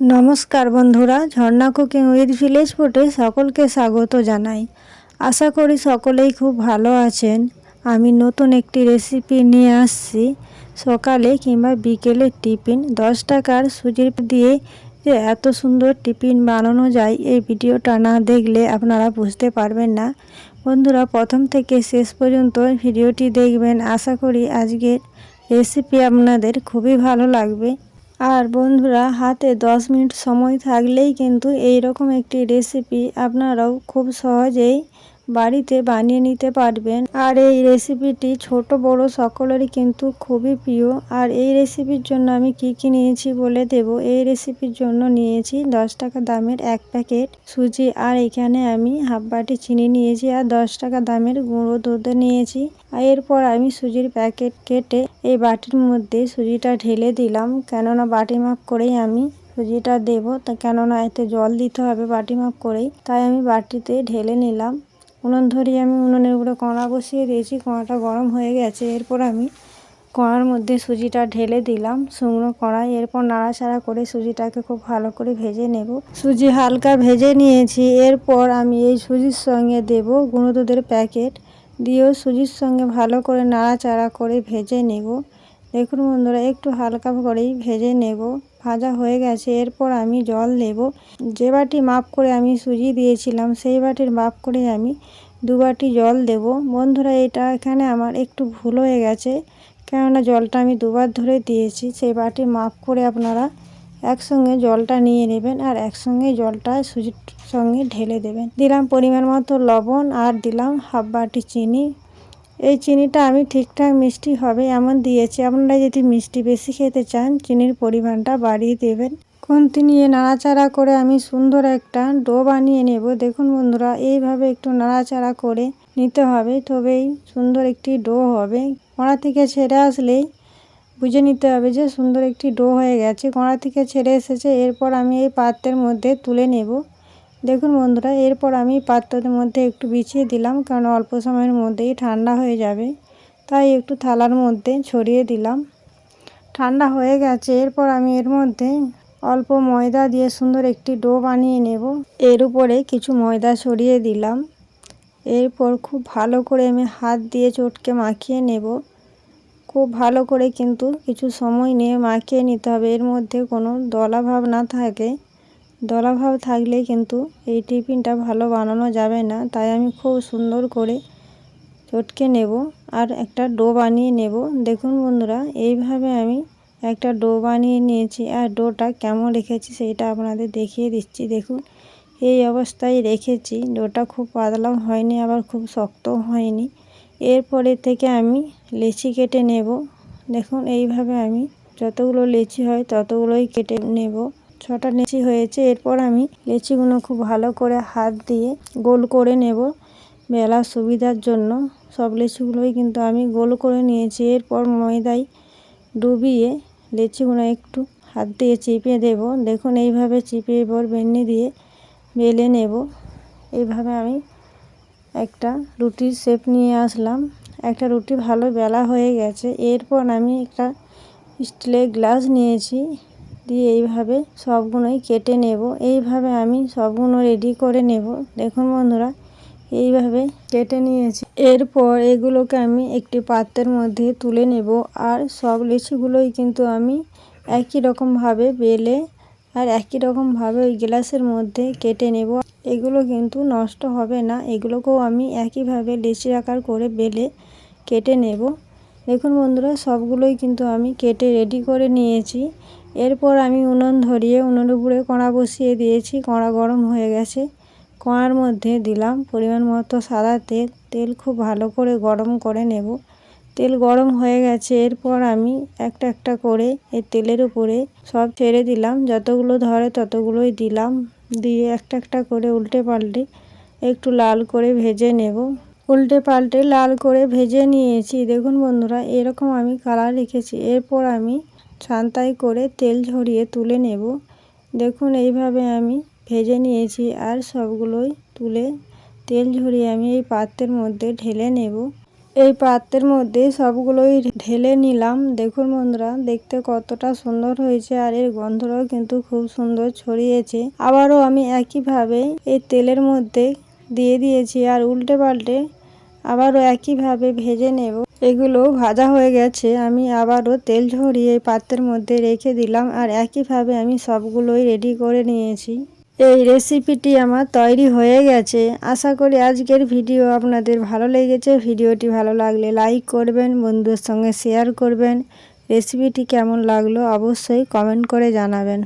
নমস্কার বন্ধুরা, ঝর্ণা cooking with village ফুটে সকলকে স্বাগত জানাই। আশা করি সকলেই খুব ভালো আছেন। আমি নতুন একটি রেসিপি নিয়ে আসছি। সকালে কিংবা বিকেলে টিফিন, দশ টাকার সুজির দিয়ে যে এত সুন্দর টিফিন বানানো যায়, এই ভিডিওটা না দেখলে আপনারা বুঝতে পারবেন না। বন্ধুরা, প্রথম থেকে শেষ পর্যন্ত ভিডিওটি দেখবেন। আশা করি আজকের রেসিপি আপনাদের খুবই ভালো লাগবে। আর বন্ধুরা, হাতে 10 মিনিট সময় থাকলেই কিন্তু এই রকম একটি রেসিপি আপনারাও খুব সহজেই বাড়িতে বানিয়ে নিতে পারবেন। আর এই রেসিপিটি ছোট, বড় সকলেরই কিন্তু খুবই প্রিয়। আর এই রেসিপির জন্য আমি কি কি নিয়েছি বলে দেব? এই রেসিপির জন্য নিয়েছি দশ টাকা দামের এক প্যাকেট সুজি। আর এখানে আমি হাফ বাটি চিনি নিয়েছি আর দশ টাকা দামের গুঁড়ো দুধ নিয়েছি। আর এরপর আমি সুজির প্যাকেট কেটে এই বাটির মধ্যে সুজিটা ঢেলে দিলাম। কেননা বাটি মাপ করেই আমি সুজিটা দেবো। তা কেননা এতে জল দিতে হবে বাটি মাপ করেই। তাই আমি বাটিতে ঢেলে নিলাম। উনুন ধরিয়ে আমি উনুনের উপরে কড়া বসিয়ে দিয়েছি, কড়াটা গরম হয়ে গেছে। এরপর আমি কড়ার মধ্যে সুজিটা ঢেলে দিলাম, শুকনো কড়াই। এরপর নাড়াচাড়া করে সুজিটাকে খুব ভালো করে ভেজে নেব। সুজি হালকা ভেজে নিয়েছি। এরপর আমি এই সুজির সঙ্গে দেব গুঁড়ো দুধের প্যাকেট। দিয়েও সুজির সঙ্গে ভালো করে নাড়াচাড়া করে ভেজে নেব। দেখুন বন্ধুরা, একটু হালকা করেই ভেজে নেব। ভাজা হয়ে গেছে, এরপর আমি জল দেব। যে বাটি মাপ করে আমি সুজি দিয়েছিলাম, সেই বাটির মাপ করে আমি দু বাটি জল দেব। বন্ধুরা, এটা এখানে আমার একটু ভুল হয়ে গেছে, কেননা জলটা আমি দুবার ধরে দিয়েছি। সেই বাটি মাপ করে আপনারা একসঙ্গে জলটা নিয়ে নেবেন আর একসঙ্গে জলটা সুজির সঙ্গে ঢেলে দেবেন। দিলাম পরিমাণ মতো লবণ আর দিলাম হাফ বাটি চিনি। এই চিনিটা আমি ঠিকঠাক মিষ্টি হবে এমন দিয়েছি। আপনারা যদি মিষ্টি বেশি খেতে চান, চিনির পরিমাণটা বাড়িয়ে দেবেন। খুন্তি নিয়ে নাড়াচাড়া করে আমি সুন্দর একটা ডো বানিয়ে নেব। দেখুন বন্ধুরা, এইভাবে একটু নাড়াচাড়া করে নিতে হবে। তবেই সুন্দর একটি ডো হবে। কড়া থেকে ছেড়ে আসলেই বুঝে নিতে হবে যে সুন্দর একটি ডো হয়ে গেছে। কড়া থেকে ছেড়ে এসেছে, এরপর আমি এই পাত্রের মধ্যে তুলে নেব। দেখুন বন্ধুরা, এরপর আমি পাত্রের মধ্যে একটু বিছিয়ে দিলাম, কারণ অল্প সময়ের মধ্যেই ঠান্ডা হয়ে যাবে। তাই একটু থালার মধ্যে ছড়িয়ে দিলাম। ঠান্ডা হয়ে গেছে, এরপর আমি এর মধ্যে অল্প ময়দা দিয়ে সুন্দর একটি ডো বানিয়ে নেব। এর উপরে কিছু ময়দা ছড়িয়ে দিলাম। এরপর খুব ভালো করে আমি হাত দিয়ে চটকে মাখিয়ে নেব। খুব ভালো করে কিন্তু কিছু সময় নিয়ে মাখিয়ে নিতে হবে, এর মধ্যে কোনো দলা ভাব না থাকে। দলাভাব থাকলে কিন্তু এই টিফিনটা ভালো বানানো যাবে না। তাই আমি খুব সুন্দর করে চটকে নেব আর একটা ডো বানিয়ে নেব। দেখুন বন্ধুরা, এইভাবে আমি একটা ডো বানিয়ে নিয়েছি আর ডোটা কেমন রেখেছি সেইটা আপনাদের দেখিয়ে দিচ্ছি। দেখুন, এই অবস্থায় রেখেছি। ডোটা খুব পাতলাও হয়নি, আবার খুব শক্তও হয়নি। এরপরে থেকে আমি লেচি কেটে নেব। দেখুন, এইভাবে আমি যতগুলো লেচি হয় ততগুলোই কেটে নেব। ছটা লেচি হয়েছে, এরপর আমি লেচিগুলো খুব ভালো করে হাত দিয়ে গোল করে নেব। বেলার সুবিধার জন্য সব লেচিগুলোই কিন্তু আমি গোল করে নিয়েছি। এরপর ময়দায় ডুবিয়ে লেচিগুলো একটু হাত দিয়ে চিপে দেব। দেখুন, এইভাবে চিপে এবার বেন্নি দিয়ে বেলে নেব। এইভাবে আমি একটা রুটির শেপ নিয়ে আসলাম। একটা রুটি ভালো বেলা হয়ে গেছে। এরপর আমি একটা স্টিলের গ্লাস নিয়েছি। দিয়ে এইভাবে সবগুলোই কেটে নেব। এইভাবে আমি সবগুলো রেডি করে নেব। দেখুন বন্ধুরা, এইভাবে কেটে নিয়েছি। এরপর এগুলোকে আমি একটি পাত্রের মধ্যে তুলে নেব আর সব লিচিগুলোই কিন্তু আমি একই রকমভাবে বেলে আর একই রকমভাবে ওই গ্লাসের মধ্যে কেটে নেব। এগুলো কিন্তু নষ্ট হবে না, এগুলোকেও আমি একইভাবে লিচি আকার করে বেলে কেটে নেব। দেখুন বন্ধুরা, সবগুলোই কিন্তু আমি কেটে রেডি করে নিয়েছি। এরপর আমি উনুন ধরিয়ে উনুনের উপরে কড়া বসিয়ে দিয়েছি, কড়া গরম হয়ে গেছে। কড়ার মধ্যে দিলাম পরিমাণ মতো সাদা তেল। তেল খুব ভালো করে গরম করে নেব। তেল গরম হয়ে গেছে, এরপর আমি একটা একটা করে এই তেলের উপরে সব ছেড়ে দিলাম। যতগুলো ধরে ততগুলোই দিলাম। দিয়ে একটা একটা করে উল্টে পাল্টে একটু লাল করে ভেজে নেব। উল্টে পাল্টে লাল করে ভেজে নিয়েছি। দেখুন বন্ধুরা, এরকম আমি কালার রেখেছি। এরপর আমি ছান্তাই করে তেল ঝরিয়ে তুলে নেব। দেখুন, এইভাবে আমি ভেজে নিয়েছি আর সবগুলোই তুলে তেল ঝরিয়ে আমি এই পাত্রের মধ্যে ঢেলে নেব। এই পাত্রের মধ্যে সবগুলোই ঢেলে নিলাম। দেখুন বন্ধুরা, দেখতে কতটা সুন্দর হয়েছে আর এর গন্ধটাও কিন্তু খুব সুন্দর ছড়িয়েছে। আবারও আমি একইভাবে এই তেলের মধ্যে দিয়ে দিয়েছি আর উল্টে পাল্টে আবারও একইভাবে ভেজে নেব। এগুলো ভাজা হয়ে গেছে, আমি আবারও তেল ঝরিয়ে পাত্রের মধ্যে রেখে দিলাম আর একইভাবে আমি সবগুলোই রেডি করে নিয়েছি। এই রেসিপিটি আমার তৈরি হয়ে গেছে। আশা করি আজকের ভিডিও আপনাদের ভালো লেগেছে। ভিডিওটি ভালো লাগলে লাইক করবেন, বন্ধুদের সঙ্গে শেয়ার করবেন। রেসিপিটি কেমন লাগল অবশ্যই কমেন্ট করে জানাবেন।